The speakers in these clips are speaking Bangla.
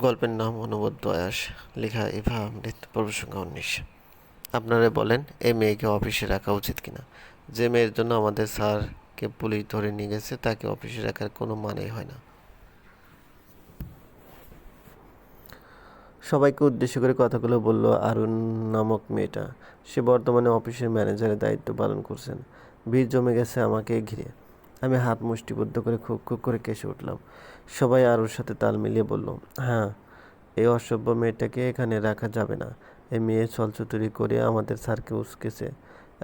গল্পের নাম অনবদ্য আয়াস লেখা ইভা অমৃত পর্ব সংখ্যা উনিশ। আপনারা বলেন, এই মেয়েকে অফিসে রাখা উচিত কিনা? যে মেয়ের জন্য আমাদের স্যারকে পুলিশ ধরে নিয়ে গেছে, তাকে অফিসে রাখার কোনো মানেই হয় না। সবাইকে উদ্দেশ্য করে কথাগুলো বলল আরুণ নামক মেয়েটা। সে বর্তমানে অফিসের ম্যানেজারের দায়িত্ব পালন করছেন। ভিড় জমে গেছে আমাকে ঘিরে। আমি হাত মুষ্টিবদ্ধ করে খুব খুব করে কেসে উঠলাম। সবাই আরুর সাথে তাল মিলিয়ে বলল হ্যাঁ এই অসভ্য মেয়েটাকে এখানে রাখা যাবে না। এই মেয়ে ছলচতুরি করে আমাদের স্যারকে উস্কেছে।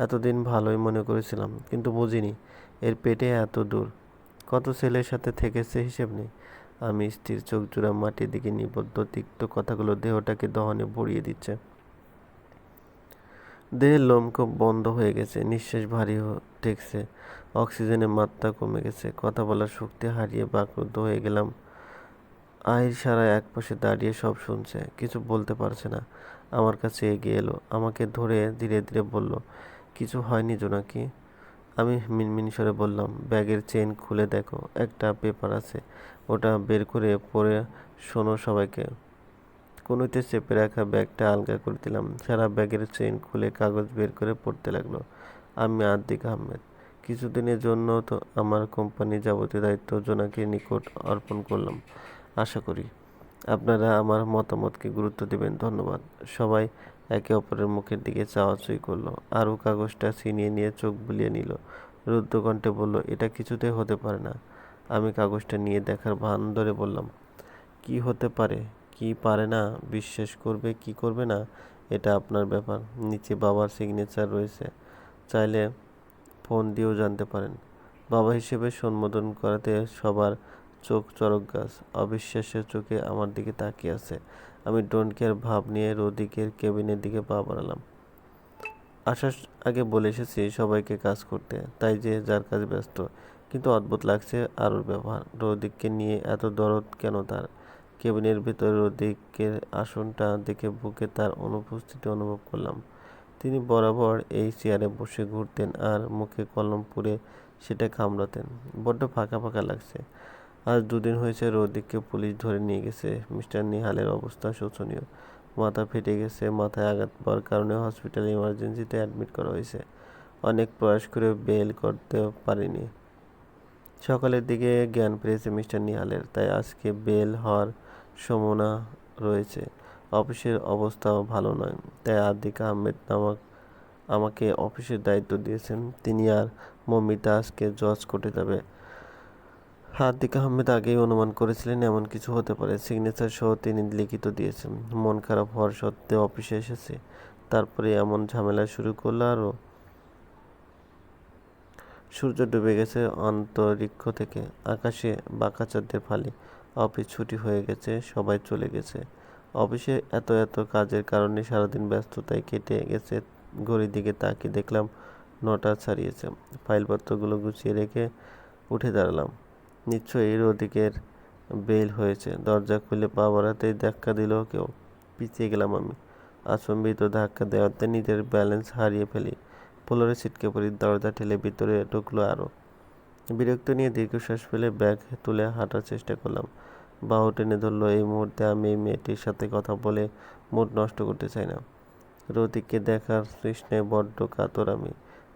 এতদিন ভালোই মনে করেছিলাম, কিন্তু বুঝিনি, এর পেটে এত দূর। কত ছেলের সাথে থেকেছে হিসেব নেই। আমি স্থির চোখ জোড়া মাটির দিকে নিবদ্ধ তিক্ত কথাগুলো দেহটাকে দহনে ভরিয়ে দিচ্ছে। দেহের লোম খুব বন্ধ হয়ে গেছে, নিঃশ্বাস ভারী ঠেকছে, অক্সিজেনের মাত্রা কমে গেছে। কথা বলার শক্তি হারিয়ে বাকরুদ্ধ হয়ে গেলাম। আহির সারা এক পাশে দাঁড়িয়ে সব শুনছে, কিছু বলতে পারছে না। আমার কাছে এগিয়ে এলো, আমাকে ধরে ধীরে ধীরে বলল, কিছু হয়নি জোনাকি? আমি মিনমিন সরে বললাম, ব্যাগের চেন খুলে দেখো, একটা পেপার আছে, ওটা বের করে পড়ে শোনো সবাইকে। কোনোতে চেপে রাখা ব্যাগটা আলগা করে দিলাম। সারা ব্যাগের চেন খুলে কাগজ বের করে পড়তে লাগল। আমি আদ্দিক আহমেদ। কিছুদিনের জন্য তো আমার কোম্পানির যাবতীয় দায়িত্ব জোনাকির নিকট অর্পণ করলাম। আশা করি আপনারা আমার মতামতকে গুরুত্ব দেবেন। ধন্যবাদ। সবাই একে অপরের মুখের দিকে চাওয়াচুই করল। আরও কাগজটা ছিনিয়ে নিয়ে চোখ বুলিয়ে নিল। রুদ্রকণ্ঠে বলল, এটা কিছুতে হতে পারে না। আমি কাগজটা নিয়ে দেখার ভান ধরে বললাম, কি হতে পারে? কি পারে না, বিশ্বাস করবে, কি করবে না, এটা আপনার ব্যাপার। নিচে বাবার সিগনেচার রয়েছে, চাইলে ফোন দিয়েও জানতে পারেন। বাবা হিসেবে সম্বোধন করাতে সবার চোখ চরক গাছ অবিশ্বাসের চোখে আমার দিকে তাকিয়ে আছে। আমি ডোন্ট কেয়ার ভাব নিয়ে রোদিকের কেবিনের দিকে পা বাড়ালাম। আসার আগে বলে এসেছি সবাইকে কাজ করতে, তাই যে যার কাজ ব্যস্ত। কিন্তু অদ্ভুত লাগছে আরুর ব্যবহার। রোদিককে নিয়ে এত দরদ কেন তার? কেবিনের ভিতরে রোদিকের আসনটা দেখে বুকে তার অনুপস্থিতি অনুভব করলাম। তিনি বরাবর এই চেয়ারে বসে ঘুরতেন আর মুখে কলম পুরে সেটা কামড়াতেন। বড্ড ফাঁকা ফাঁকা লাগছে। আজ দুদিন হয়েছে রোদিককে পুলিশ ধরে নিয়ে গেছে। মিস্টার নিহালের অবস্থা শোচনীয়। মাথা ফেটে গেছে, মাথায় আঘাত পাওয়ার কারণে হসপিটালে ইমার্জেন্সিতে অ্যাডমিট করা হয়েছে। অনেক প্রয়াস করে বেল করতে পারিনি। সকালের দিকে জ্ঞান পেয়েছে মিস্টার নিহালের, তাই আজকে বেল হওয়ার সম্ভাবনা রয়েছে। অফিসের অবস্থাও ভালো নয়। তাই আদিক আহমেদ নামক আমাকে অফিসের দায়িত্ব দিয়েছেন। তিনি আর মমিতা আজকে জজ কোর্টে যাবে। হার্দিক আহমেদ আগেই অনুমান করেছিলেন এমন কিছু হতে পারে। সিগনেচার সহ তিনি লিখিত দিয়েছেন, মন খারাপ হওয়ার সত্ত্বেও অফিসে এসেছে। তারপরে এমন ঝামেলা শুরু করল আরও সূর্য ডুবে গেছে অন্তরিক্ষ থেকে। আকাশে বাঁকা চাঁদের ফালি। অফিস ছুটি হয়ে গেছে, সবাই চলে গেছে। অফিসে এত এত কাজের কারণে সারাদিন ব্যস্ততায় কেটে গেছে। ঘড়ির দিকে তাকিয়ে দেখলাম নটা ছাড়িয়েছে। ফাইলপত্রগুলো গুছিয়ে রেখে উঠে দাঁড়ালাম। নিশ্চয়ই রোদিকের বেল হয়েছে। দরজা খুলে পা বাড়াতেই ধাক্কা দিল কেউ। পিছিয়ে গেলাম আমি। আচম্বিত ধাক্কা দেওয়াতে নিজের ব্যালেন্স হারিয়ে ফেলি। ফ্লোরে ছিটকে পড়ি, দরজা ঠেলে ভিতরে ঢুকলো আরও। বিরক্ত নিয়ে দীর্ঘশ্বাস ফেলে ব্যাগ তুলে হাঁটার চেষ্টা করলাম। বাহু টেনে ধরলো। এই মুহূর্তে আমি এই মেয়েটির সাথে কথা বলে মুড নষ্ট করতে চাই না। রতিককে দেখার তৃষ্ণায় বড্ড কাতর আমি।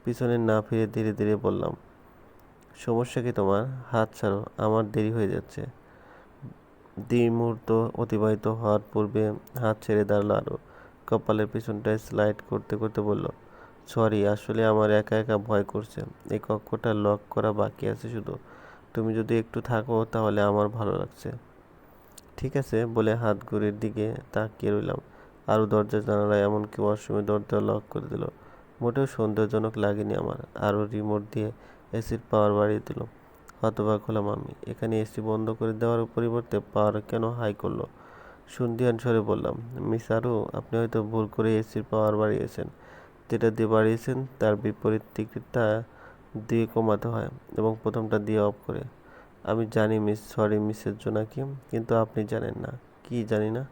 পিছনে না ফিরে ধীরে ধীরে বললাম, সমস্যা কি তোমার? হাত ছাড়ো, আমার দেরি হয়ে যাচ্ছে। দুই মুহূর্ত অতিবাহিত হওয়ার পূর্বে হাত ছেড়ে দাঁড়াল আরও। কপালের পিছনটায় স্লাইড করতে করতে বলল, সরি, আসলে আমার একা একা ভয় করছে। এই কক্ষটা লক করা বাকি আছে শুধু। তুমি যদি একটু থাকো তাহলে আমার ভালো লাগছে। ঠিক আছে বলে হাত ঘড়ির দিকে তাকিয়ে রইলাম। আরও দরজা জানালায় এমনকি ওয়াশরুমের দরজা লক করে দিল। মোটেও সন্দেহজনক লাগেনি আমার। আরও রিমোট দিয়ে এসির পাওয়ার বাড়িয়ে দিল। হতবাক হলাম আমি। এখানে এসি বন্ধ করে দেওয়ার পরিবর্তে পাওয়ার কেন হাই করল? সন্ধিয়ান স্বরে বললাম, মিস আরু, আপনি হয়তো ভুল করে এসির পাওয়ার বাড়িয়েছেন। যেটা দিয়ে বাড়িয়েছেন তার বিপরীত টিকিটটা দিয়ে কমাতে হয় এবং প্রথমটা দিয়ে অফ করে। আমি জানি মিস সরি মিসের জোনাকি কিন্তু আপনি জানেন না। কি জানি না?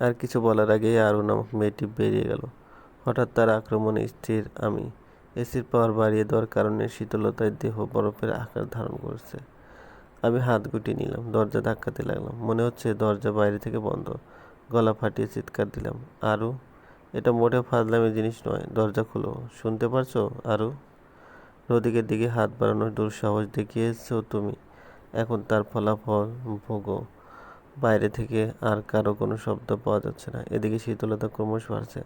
আর কিছু বলার আগেই আরও নামক মেয়েটি বেরিয়ে গেল। হঠাৎ তার আক্রমণে স্থির আমি। এসির পাওয়ার বাড়িয়ে দেওয়ার কারণে শীতলতায় দেহ বরফের আকার ধারণ করছে। আমি হাত গুটিয়ে নিলাম, দরজা ধাক্কাতে লাগলাম। মনে হচ্ছে দরজা বাইরে থেকে বন্ধ। গলা ফাটিয়ে চিৎকার দিলাম আরও এটা মোটেও ফাজলামি জিনিস নয়, দরজা খুলো। শুনতে পারছ, আরু? রদিকের দিকে হাত বাড়ানোর দুঃসাহস দেখিয়েছো তুমি। এখন তার ফলাফল ভোগো। বাইরে থেকে আর কারও কোনো শব্দ পাওয়া যাচ্ছে না। এদিকে শীতলতা ক্রমশ বাড়ছে।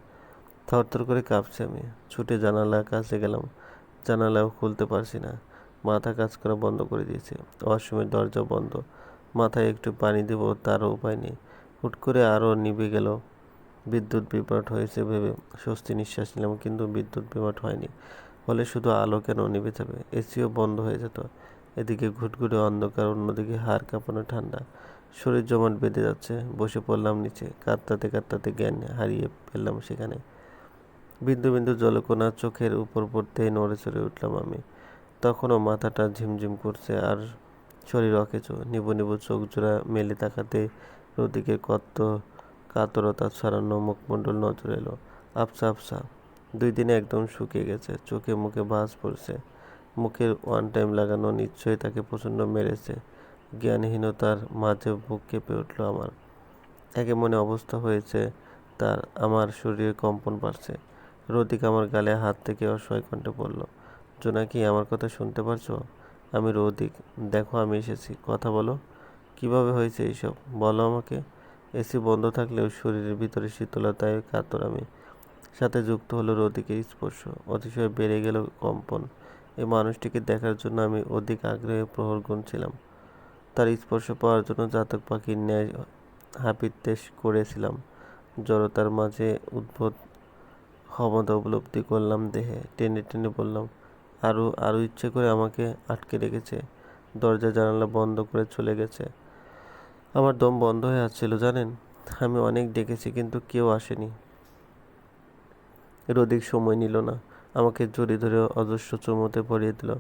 থরথর করে কাঁপছে আমি। ছুটে জানালার কাছে গেলাম। জানালাও খুলতে পারছি না। মাথা কাজ করা বন্ধ করে দিয়েছে। ওয়াশরুমের দরজা বন্ধ। মাথায় একটু পানি দেবো তারও উপায় নেই। হুট করে আরও নিভে গেল। বিদ্যুৎ বিভ্রাট হয়েছে ভেবে। স্বস্তি নিঃশ্বাস নিলাম কিন্তু বিদ্যুৎ বিভ্রাট হয়নি। হলে শুধু আলো কেন নিভে যাবে এসিও বন্ধ হয়ে যেত। এদিকে ঘুটঘুটে অন্ধকার, অন্যদিকে হাড় কাঁপানো ঠান্ডা। শরীর জমাট বেঁধে যাচ্ছে। বসে পড়লাম নিচে। কাঁদতাতে কাঁদতাতে জ্ঞান হারিয়ে ফেললাম সেখানে। বিন্দু বিন্দু জলকোনা চোখের উপর পড়তেই নড়ে চড়ে উঠলাম আমি। তখনও মাথাটা ঝিমঝিম করছে আর শরীর অকেচো। নিবু নিবু চোখ জোড়া মেলে তাকাতে রোদিকে কত কাতরতা ছড়ানো মুখমণ্ডল নজর এলো। আফসা আফসা দুই দিনে একদম শুকিয়ে গেছে। চোখে মুখে ভাঁজ পড়ছে। মুখের ওয়ান টাইম লাগানো নিশ্চয়ই তাকে প্রচণ্ড মেরেছে। জ্ঞানহীনতার মাঝে বুক কেঁপে উঠল আমার। একে মনে অবস্থা হয়েছে, তার আমার শরীরে কম্পন বাড়ছে। রদিক আমার গালে হাত থেকে অসহায় কণ্ঠে পড়ল জোনাকি আমার কথা শুনতে পারছ? আমি রদিক। দেখো, আমি এসেছি। কথা বলো। কীভাবে হয়েছে এইসব? বলো আমাকে। এসি বন্ধ থাকলেও শরীরের ভিতরে শীতলতায় কাতর আমি। সাথে যুক্ত হলো রদিকের স্পর্শ। অতিশয় বেড়ে গেল কম্পন। এই মানুষটিকে দেখার জন্য আমি অধিক আগ্রহে প্রহর গুনছিলাম। তার স্পর্শ পাওয়ার জন্য জাতক পাখির ন্যায় হাপিত্তেশ করেছিলাম। জড়তার মাঝে উদ্ভূত ক্ষমতা উপলব্ধি করলাম দেহে। টেনে টেনে বললাম আরও আরও ইচ্ছে করে আমাকে আটকে রেখেছে। দরজা জানালা বন্ধ করে চলে গেছে। আমার দম বন্ধ হয়ে আসছিল, জানেন? আমি অনেক ডেকেছি, কিন্তু কেউ আসেনি। রদিক সময় নিল না। আমাকে জড়ি ধরে অজস্র চুমোতে পরিয়ে দিল।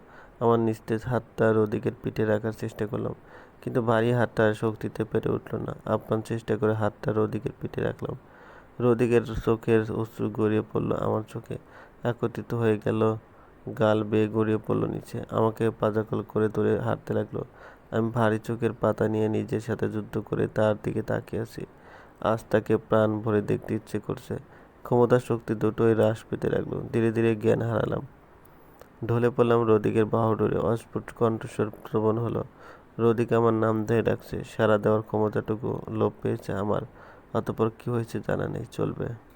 আমার নিস্তেজ হাতটা রদিকের পিঠে রাখার চেষ্টা করলাম, কিন্তু ভারী হাতটা আর শক্তিতে পেরে উঠল না। আপ্রাণ চেষ্টা করে হাতটা রদিকের পিঠে রাখলাম। রদিকের চোখের অশ্রু গড়িয়ে পড়ল আমার চোখে। একত্রিত হয়ে গেল, গাল বেয়ে গড়িয়ে পড়ল নিচে। আমাকে পাজাকল করে ধরে হাঁটতে লাগল। আমি ভারী চোখের পাতা নিয়ে নিজের সাথে যুদ্ধ করে তার দিকে তাকিয়ে আছি। আজ তাকে প্রাণ ভরে দেখতে ইচ্ছে করছে। ক্ষমতা শক্তি দুটোই হ্রাস পেতে লাগল। ধীরে ধীরে জ্ঞান হারালাম। ঢলে পড়লাম রদিকের বাহুডোরে। অস্ফুট কণ্ঠস্বর প্রবণ হলো। রদিক আমার নাম ধরে ডাকছে। সারা দেওয়ার ক্ষমতাটুকু লোপ পেয়েছে আমার। অতপর কি হয়েছে জানা নেই। চলবে।